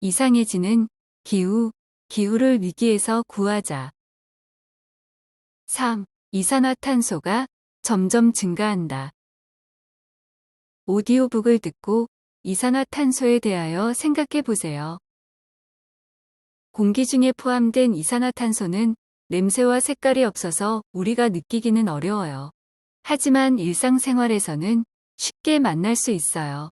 이상해지는 기후, 기후를 위기에서 구하자. 3. 이산화탄소가 점점 증가한다. 오디오북을 듣고 이산화탄소에 대하여 생각해 보세요. 공기 중에 포함된 이산화탄소는 냄새와 색깔이 없어서 우리가 느끼기는 어려워요. 하지만 일상생활에서는 쉽게 만날 수 있어요.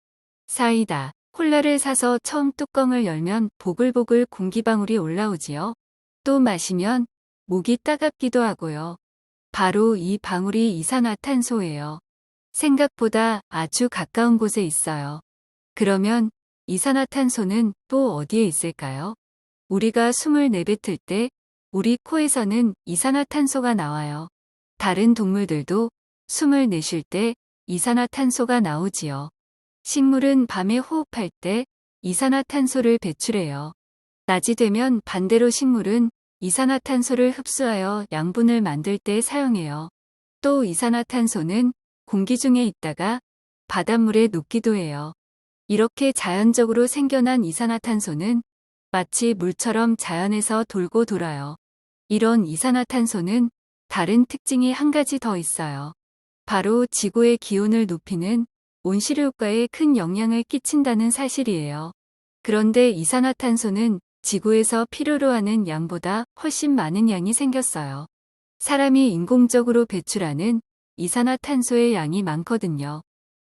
사이다. 콜라를 사서 처음 뚜껑을 열면 보글보글 공기방울이 올라오지요. 또 마시면 목이 따갑기도 하고요. 바로 이 방울이 이산화탄소예요. 생각보다 아주 가까운 곳에 있어요. 그러면 이산화탄소는 또 어디에 있을까요? 우리가 숨을 내뱉을 때 우리 코에서는 이산화탄소가 나와요. 다른 동물들도 숨을 내쉴 때 이산화탄소가 나오지요. 식물은 밤에 호흡할 때 이산화탄소를 배출해요. 낮이 되면 반대로 식물은 이산화탄소를 흡수하여 양분을 만들 때 사용해요. 또 이산화탄소는 공기 중에 있다가 바닷물에 녹기도 해요. 이렇게 자연적으로 생겨난 이산화탄소는 마치 물처럼 자연에서 돌고 돌아요. 이런 이산화탄소는 다른 특징이 한 가지 더 있어요. 바로 지구의 기온을 높이는 온실효 효과에 큰 영향을 끼친다는 사실이에요. 그런데 이산화탄소는 지구에서 필요로 하는 양보다 훨씬 많은 양이 생겼어요. 사람이 인공적으로 배출하는 이산화탄소의 양이 많거든요.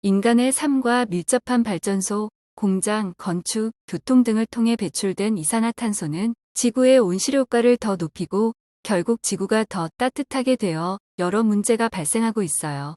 인간의 삶과 밀접한 발전소, 공장, 건축, 교통 등을 통해 배출된 이산화탄소는 지구의 온실 효과를 더 높이고 결국 지구가 더 따뜻하게 되어 여러 문제가 발생하고 있어요.